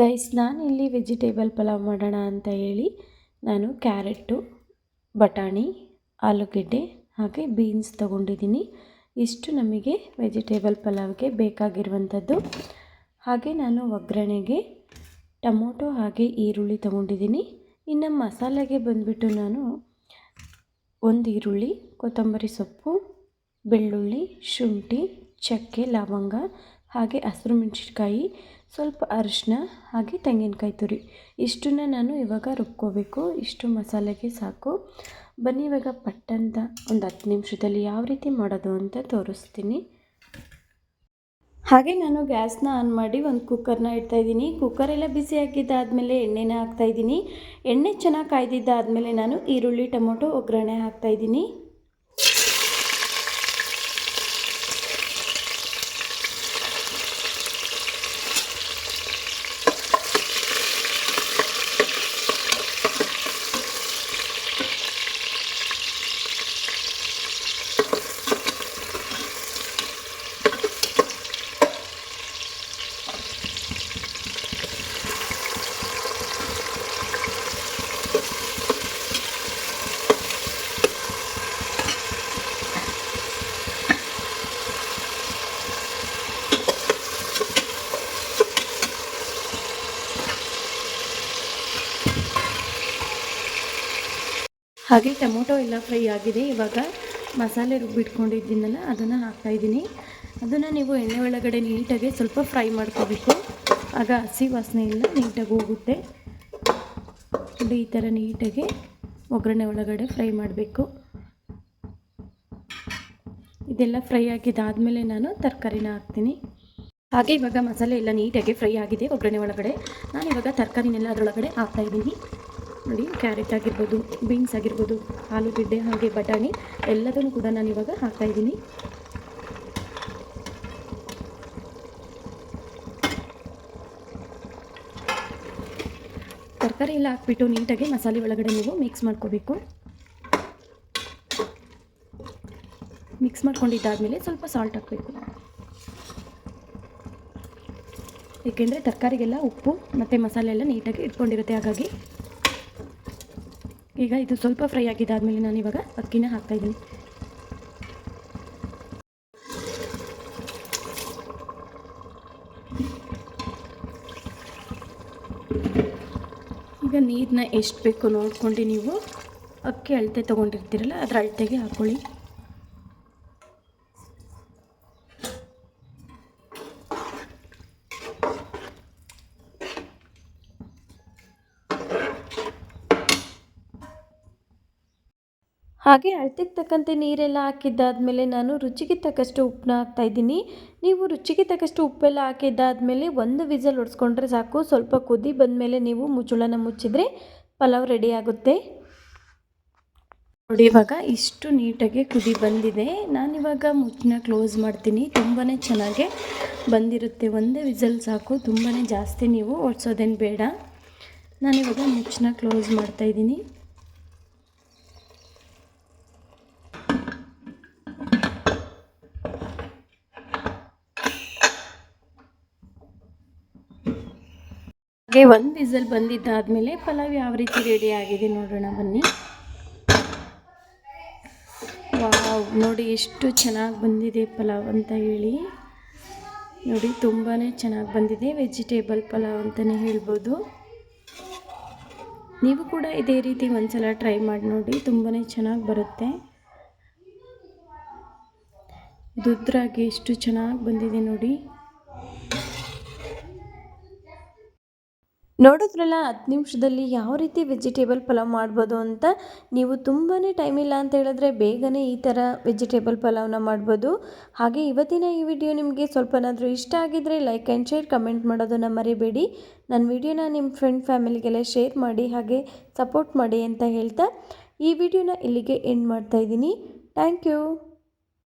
Guys ನಾನಿಲ್ಲಿ vegetable pulao ಮಾಡೋಣ ಅಂತ ಹೇಳಿ ನಾನು ಕ್ಯಾರೆಟು ಬಟಾಣಿ, ಆಲೂಗೆಡ್ಡೆ ಹಾಗೆ ಬೀನ್ಸ್ ತಗೊಂಡಿದ್ದೀನಿ. ಇಷ್ಟು ನಮಗೆ ವೆಜಿಟೇಬಲ್ ಪಲಾವ್ಗೆ ಬೇಕಾಗಿರುವಂಥದ್ದು. ಹಾಗೆ ನಾನು ಒಗ್ಗರಣೆಗೆ ಟೊಮೊಟೊ ಹಾಗೆ ಈರುಳ್ಳಿ ತೊಗೊಂಡಿದ್ದೀನಿ. ಇನ್ನು ಮಸಾಲೆಗೆ ಬಂದುಬಿಟ್ಟು ನಾನು ಒಂದು ಈರುಳ್ಳಿ, ಕೊತ್ತಂಬರಿ ಸೊಪ್ಪು, ಬೆಳ್ಳುಳ್ಳಿ, ಶುಂಠಿ, ಚಕ್ಕೆ, ಲವಂಗ ಹಾಗೆ ಹಸಿರು ಮೆಣಸಿನ್ಕಾಯಿ ಸ್ವಲ್ಪ ಅರಿಶಿನ ಹಾಗೆ ತೆಂಗಿನಕಾಯಿ ತುರಿ. ಇಷ್ಟನ್ನ ನಾನು ಇವಾಗ ರುಬ್ಕೋಬೇಕು. ಇಷ್ಟು ಮಸಾಲೆಗೆ ಸಾಕು. ಬನ್ನಿ, ಇವಾಗ ಪಟ್ಟಂತ ಒಂದು ಹತ್ತು ನಿಮಿಷದಲ್ಲಿ ಯಾವ ರೀತಿ ಮಾಡೋದು ಅಂತ ತೋರಿಸ್ತೀನಿ. ಹಾಗೆ ನಾನು ಗ್ಯಾಸ್ನ ಆನ್ ಮಾಡಿ ಒಂದು ಕುಕ್ಕರ್ನ ಇಡ್ತಾಯಿದ್ದೀನಿ ಕುಕ್ಕರೆಲ್ಲ ಬಿಸಿ ಹಾಕಿದ್ದಾದಮೇಲೆ ಎಣ್ಣೆನ ಹಾಕ್ತಾಯಿದ್ದೀನಿ ಎಣ್ಣೆ ಚೆನ್ನಾಗಿ ಕಾಯ್ದಿದ್ದಾದಮೇಲೆ ನಾನು ಈರುಳ್ಳಿ, ಟೊಮೊಟೊ, ಒಗ್ಗರಣೆ ಹಾಕ್ತಾಯಿದ್ದೀನಿ ಹಾಗೆ ಟೊಮೊಟೊ ಎಲ್ಲ ಫ್ರೈ ಆಗಿದೆ. ಇವಾಗ ಮಸಾಲೆ ರುಬ್ಬಿಟ್ಕೊಂಡಿದ್ದೀನಲ್ಲ ಅದನ್ನು ಹಾಕ್ತಾಯಿದ್ದೀನಿ ಅದನ್ನು ನೀವು ಎಣ್ಣೆ ಒಳಗಡೆ ನೀಟಾಗಿ ಸ್ವಲ್ಪ ಫ್ರೈ ಮಾಡ್ಕೋಬೇಕು. ಆಗ ಹಸಿ ವಾಸನೆ ಎಲ್ಲ ನೀಟಾಗಿ ಹೋಗುತ್ತೆ. ನೋಡಿ ಈ ಥರ ನೀಟಾಗಿ ಒಗ್ಗರಣೆ ಒಳಗಡೆ ಫ್ರೈ ಮಾಡಬೇಕು. ಇದೆಲ್ಲ ಫ್ರೈ ಆಗಿದ್ದಾದಮೇಲೆ ನಾನು ತರಕಾರಿನ ಹಾಕ್ತೀನಿ. ಹಾಗೆ ಇವಾಗ ಮಸಾಲೆ ಎಲ್ಲ ನೀಟಾಗಿ ಫ್ರೈ ಆಗಿದೆ ಒಗ್ಗರಣೆ ಒಳಗಡೆ. ನಾನು ಇವಾಗ ತರಕಾರಿನೆಲ್ಲ ಅದರೊಳಗಡೆ ಹಾಕ್ತಾಯಿದ್ದೀನಿ ನೋಡಿ ಕ್ಯಾರೆಟ್ ಆಗಿರ್ಬೋದು ಬೀನ್ಸ್ ಆಗಿರ್ಬೋದು, ಆಲೂಗೆಡ್ಡೆ ಹಾಗೆ ಬಟಾಣಿ ಎಲ್ಲದನ್ನು ಕೂಡ ನಾನು ಇವಾಗ ಹಾಕ್ತಾಯಿದ್ದೀನಿ ತರಕಾರಿ ಎಲ್ಲ ಹಾಕ್ಬಿಟ್ಟು ನೀಟಾಗಿ ಮಸಾಲೆ ಒಳಗಡೆ ನೀವು ಮಿಕ್ಸ್ ಮಾಡ್ಕೋಬೇಕು. ಮಿಕ್ಸ್ ಮಾಡ್ಕೊಂಡಿದ್ದಾದಮೇಲೆ ಸ್ವಲ್ಪ ಸಾಲ್ಟ್ ಹಾಕಬೇಕು. ಏಕೆಂದರೆ ತರಕಾರಿಗೆಲ್ಲ ಉಪ್ಪು ಮತ್ತು ಮಸಾಲೆ ಎಲ್ಲ ನೀಟಾಗಿ ಇಟ್ಕೊಂಡಿರುತ್ತೆ, ಹಾಗಾಗಿ ಈಗ ಇದು ಸ್ವಲ್ಪ ಫ್ರೈ ಆಗಿದ್ದಾದಮೇಲೆ ನಾನು ಇವಾಗ ಅಕ್ಕಿನ ಹಾಕ್ತಾಯಿದ್ದೀನಿ ಈಗ ನೀರನ್ನ ಎಷ್ಟು ಬೇಕು ನೋಡ್ಕೊಂಡು ನೀವು ಅಕ್ಕಿ ಅಳತೆ ತೊಗೊಂಡಿರ್ತೀರಲ್ಲ ಅದರ ಅಳತೆಗೆ ಹಾಕ್ಕೊಳ್ಳಿ ಹಾಗೆ ಅಳತೆಗೆ ತಕ್ಕಂತೆ ನೀರೆಲ್ಲ ಹಾಕಿದ್ದಾದಮೇಲೆ ನಾನು ರುಚಿಗೆ ತಕ್ಕಷ್ಟು ಉಪ್ಪನ್ನ ಹಾಕ್ತಾಯಿದ್ದೀನಿ ನೀವು ರುಚಿಗೆ ತಕ್ಕಷ್ಟು ಉಪ್ಪೆಲ್ಲ ಹಾಕಿದ್ದಾದಮೇಲೆ ಒಂದು ವಿಸಲ್ ಹೊಡ್ಸ್ಕೊಂಡ್ರೆ ಸಾಕು. ಸ್ವಲ್ಪ ಕುದಿ ಬಂದಮೇಲೆ ನೀವು ಮುಚ್ಚುಳನ ಮುಚ್ಚಿದರೆ ಪಲಾವ್ ರೆಡಿ ಆಗುತ್ತೆ. ನೋಡಿ, ಇವಾಗ ಇಷ್ಟು ನೀಟಾಗಿ ಕುದಿ ಬಂದಿದೆ. ನಾನಿವಾಗ ಮುಚ್ಚನ ಕ್ಲೋಸ್ ಮಾಡ್ತೀನಿ. ತುಂಬಾ ಚೆನ್ನಾಗೆ ಬಂದಿರುತ್ತೆ. ಒಂದೇ ವಿಸಲ್ ಸಾಕು. ತುಂಬಾ ಜಾಸ್ತಿ ನೀವು ಒಡ್ಸೋದೇನು ಬೇಡ. ನಾನಿವಾಗ ಮುಚ್ಚನ ಕ್ಲೋಸ್ ಮಾಡ್ತಾಯಿದ್ದೀನಿ ಹಾಗೆ ಒಂದು ವಿಸಲ್ ಬಂದಿದ್ದಾದಮೇಲೆ ಪಲಾವ್ ಯಾವ ರೀತಿ ರೆಡಿ ಆಗಿದೆ ನೋಡೋಣ ಬನ್ನಿ. ವಾವ್, ನೋಡಿ ಎಷ್ಟು ಚೆನ್ನಾಗಿ ಬಂದಿದೆ ಪಲಾವ್ ಅಂತ ಹೇಳಿ. ನೋಡಿ ತುಂಬಾ ಚೆನ್ನಾಗಿ ಬಂದಿದೆ ವೆಜಿಟೇಬಲ್ ಪಲಾವ್ ಅಂತಲೇ ಹೇಳ್ಬೋದು. ನೀವು ಕೂಡ ಇದೇ ರೀತಿ ಒಂದ್ಸಲ ಟ್ರೈ ಮಾಡಿ ನೋಡಿ ತುಂಬಾ ಚೆನ್ನಾಗಿ ಬರುತ್ತೆ. ದುದ್ರಾಗಿ ಎಷ್ಟು ಚೆನ್ನಾಗಿ ಬಂದಿದೆ ನೋಡಿ. ನೋಡಿದ್ರಲ್ಲ, ಹತ್ತು ನಿಮಿಷದಲ್ಲಿ ಯಾವ ರೀತಿ ವೆಜಿಟೇಬಲ್ ಪಲಾವ್ ಮಾಡ್ಬೋದು ಅಂತ? ನೀವು ತುಂಬಾ ಟೈಮ್ ಇಲ್ಲ ಅಂತ ಹೇಳಿದ್ರೆ ಬೇಗನೆ ಈ ಥರ ವೆಜಿಟೇಬಲ್ ಪಲಾವ್ನ ಮಾಡ್ಬೋದು. ಹಾಗೆ ಇವತ್ತಿನ ಈ ವಿಡಿಯೋ ನಿಮಗೆ ಸ್ವಲ್ಪನಾದರೂ ಇಷ್ಟ ಆಗಿದ್ದರೆ ಲೈಕ್ ಆ್ಯಂಡ್ ಶೇರ್ ಕಮೆಂಟ್ ಮಾಡೋದನ್ನು ಮರಿಬೇಡಿ. ನನ್ನ ವಿಡಿಯೋನ ನಿಮ್ಮ ಫ್ರೆಂಡ್ ಫ್ಯಾಮಿಲಿಗೆಲ್ಲ ಶೇರ್ ಮಾಡಿ, ಹಾಗೆ ಸಪೋರ್ಟ್ ಮಾಡಿ ಅಂತ ಹೇಳ್ತಾ ಈ ವಿಡಿಯೋನ ಇಲ್ಲಿಗೆ ಎಂಡ್ ಮಾಡ್ತಾಯಿದ್ದೀನಿ ಥ್ಯಾಂಕ್ ಯು